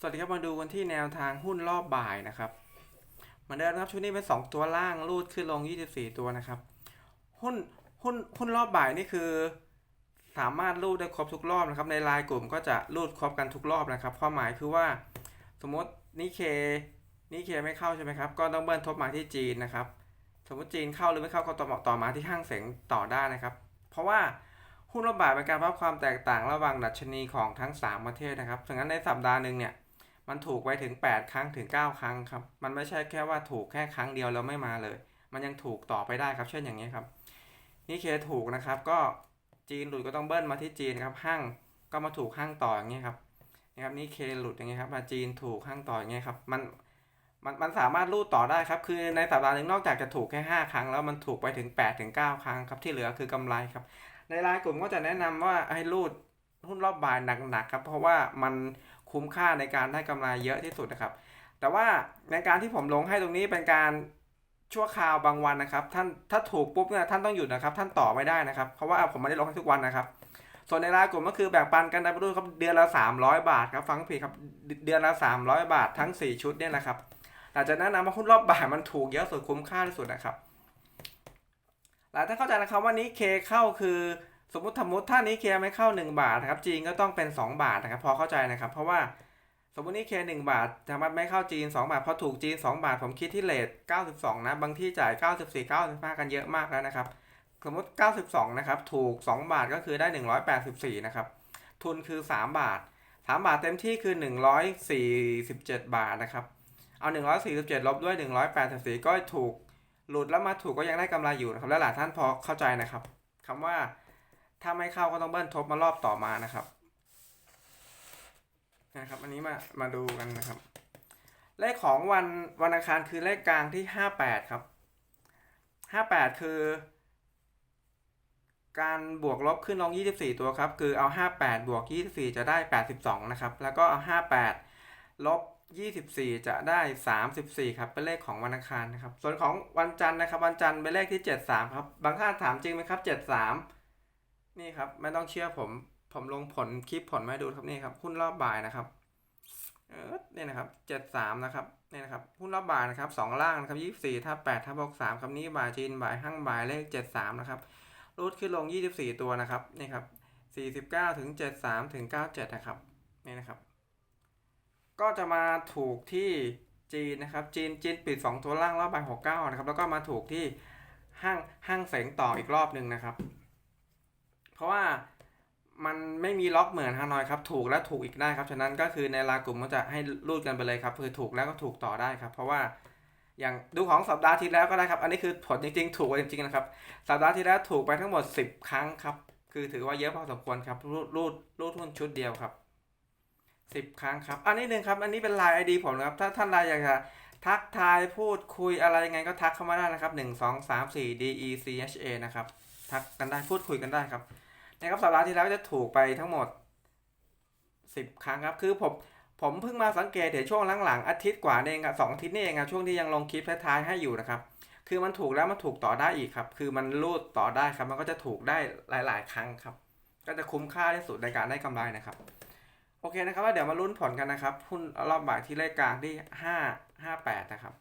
สวัสดีครับมาดูกันที่แนวทางหุ้นรอบบ่ายนะครับเหมือนเดิมนครับชุดนี้เป็น 2 ตัวล่างรูดขึ้นลง 24 ตัวนะครับ หุ้นหุ้นหุ้นรอบบ่ายนี่คือ สามารถรูดได้ครบทุกรอบนะครับ ในไลน์กลุ่มก็จะรูดครบกันทุกรอบนะครับความหมายคือว่า สมมตินี่เคนี่เคไม่เข้าใช่ไหมครับก็ต้องเบิ้ลทบมาที่จีนนะครับ สมมติจีนเข้าหรือไม่เข้าก็ต่อต่อมาที่ห้างเสงต่อได้นะครับ เพราะว่าหุ้นรอบบ่ายเป็นการวัดความแตกต่างระหว่างดัชนีของทั้ง 3 ประเทศนะครับดังนั้นในสัปดาห์หนึ่งเนี่ย มันถูกไปถึง 8 ครั้งถึง 9 ครั้งครับ มันไม่ใช่แค่ว่าถูกแค่ครั้งเดียวแล้วไม่มาเลย มันยังถูกต่อไปได้ครับ เช่นอย่างนี้ครับ นี่เคถูกนะครับ ก็จีนหลุดก็ต้องเบิ้ลมาที่จีนครับห้างก็มาถูกห้างต่ออย่างนี้ครับนะครับนี่เคหลุดอย่างนี้ครับ มาจีนถูกห้างต่ออย่างนี้ครับ มันมันมันสามารถรูดต่อได้ครับ คือในสัปดาห์หนึ่งนอกจากจะถูกแค่ 5 ครั้ง แล้วมันถูกไปถึง8ถึง9ครั้งครับ ที่เหลือคือกำไรครับ ในรายกลุ่มก็จะแนะนำว่าให้รูดหุ้นรอบบ่ายหนักๆครับ เพราะว่ามัน คุ้มค่าในการได้กำไรเยอะที่สุดนะครับ แต่ว่าในการที่ผมลงให้ตรงนี้เป็นการชั่วคราวบางวันนะครับ ท่านถ้าถูกปุ๊บเนี่ยท่านต้องหยุดนะครับ ท่านต่อไม่ได้นะครับ เพราะว่าผมไม่ได้ลงให้ทุกวันนะครับ ส่วนในรายกลุ่มก็คือแบ่งปันกันได้ไปด้วยครับเดือนละ 300 บาทครับฟังผิดครับเดือนละ 300 บาททั้ง 4 ชุดเนี่ยนะครับอาจจะแนะนำว่าหุ้นรอบบ่ายมันถูกเยอะสุดคุ้มค่าที่สุดนะครับหลายท่านเข้าใจนะครับว่านี้เคเข้าคือ สมมติสมมติถ้านี้เคไม่เข้า 1 บาทนะครับจีนก็ต้องเป็น 2 บาทนะครับ พอเข้าใจนะครับ เพราะว่าสมมตินี้เค1บาทสามารถไม่เข้าจีน 2 บาทพอถูกจีน 2 บาท ผมคิดที่เลท92 นะ บางที่จ่าย 94 95 กันเยอะมากแล้วนะครับ สมมติ 92 นะครับ ถูก 2 บาทก็คือได้ 184 นะครับ ทุนคือ 3 บาท 3 บาทเต็มที่คือ 147 บาทนะครับ เอา 147 ลบด้วย 184 ก็ถูก หลุดแล้วมาถูกก็ยังได้กำไรอยู่นะครับ และหลายท่านพอเข้าใจนะครับคำว่า ถ้าไม่เข้าก็ต้องเบิ้ลทบมารอบต่อมานะครับนะครับอันนี้มามาดูกันนะครับ เลขของวันวันอังคารคือเลขกลางที่ 58 ครับ 58 คือ การบวกลบขึ้นลง 24 ตัวครับ คือเอา 58 บวก 24 จะได้ 82 นะครับ แล้วก็เอา 58 ลบ 24 จะได้ 34 ครับเป็นเลขของวันอังคารนะครับ ส่วนของวันจันทร์นะครับ วันจันทร์เป็นเลขที่ 73 ครับ บางท่านถามจริงไหมครับ 73 นี่ครับไม่ต้องเชื่อผม ผมลงผลคลิปผลมาดูครับนี่ครับหุ้นรอบบ่ายนะครับเออนี่นะครับ73นะครับนี่นะครับหุ้นรอบบ่ายนะครับสองล่างนะครับ24ทับ8ทับ63คำนี้บ่ายจีนบ่ายห้างบ่ายเลข73นะครับรูดขึ้นลง24ตัวนะครับนี่ครับ49ถึง73ถึง97นะครับนี่นะครับ ก็จะมาถูกที่จีนนะครับ จีนจีนปิด2ตัวล่างรอบบ่าย69นะครับ แล้วก็มาถูกที่ห้างห้างเสงต่ออีกรอบหนึ่งนะครับ เพราะว่ามันไม่มีล็อกเหมือนฮานอยครับถูกและถูกอีกได้ครับฉะนั้นก็คือในรากลุ่มก็จะให้รูดกันไปเลยครับคือถูกแล้วก็ถูกต่อได้ครับ เพราะว่าอย่างดูของสัปดาห์ที่แล้วก็ได้ครับ อันนี้คือผลจริงๆ ถูกจริงๆนะครับสัปดาห์ที่แล้วถูกไปทั้งหมด 10 ครั้งครับ คือถือว่าเยอะพอสมควรครับรูดรูดรูดหุ้นชุดเดียวครับ 10 ครั้งครับ อันนี้หนึ่งครับ อันนี้เป็นไลน์ไอดีผมนะครับถ้าท่านใดอยากจะทักทายพูดคุยอะไรยังไงก็ทักเข้ามาได้นะครับ 1 2 3 4 D E C H A นะครับทักกันได้พูดคุยกันได้ครับ นะครับสัปดาห์ที่แล้วจะถูกไปทั้งหมด 10 ครั้งครับ คือผมผมเพิ่งมาสังเกตเห็นช่วงหลังๆอาทิตย์กว่าเองครับสองอาทิตย์นี่เองครับช่วงที่ยังลงคลิปท้ายๆให้อยู่นะครับคือมันถูกแล้วมันถูกต่อได้อีกครับ คือมันรูดต่อได้ครับ มันก็จะถูกได้หลาย ๆ ครั้งครับ ก็จะคุ้มค่าที่สุดในการได้กำไรนะครับ โอเคนะครับแล้วเดี๋ยวมาลุ้นผลกันนะครับหุ้นรอบบ่ายที่เลขกลางที่5 58นะครับ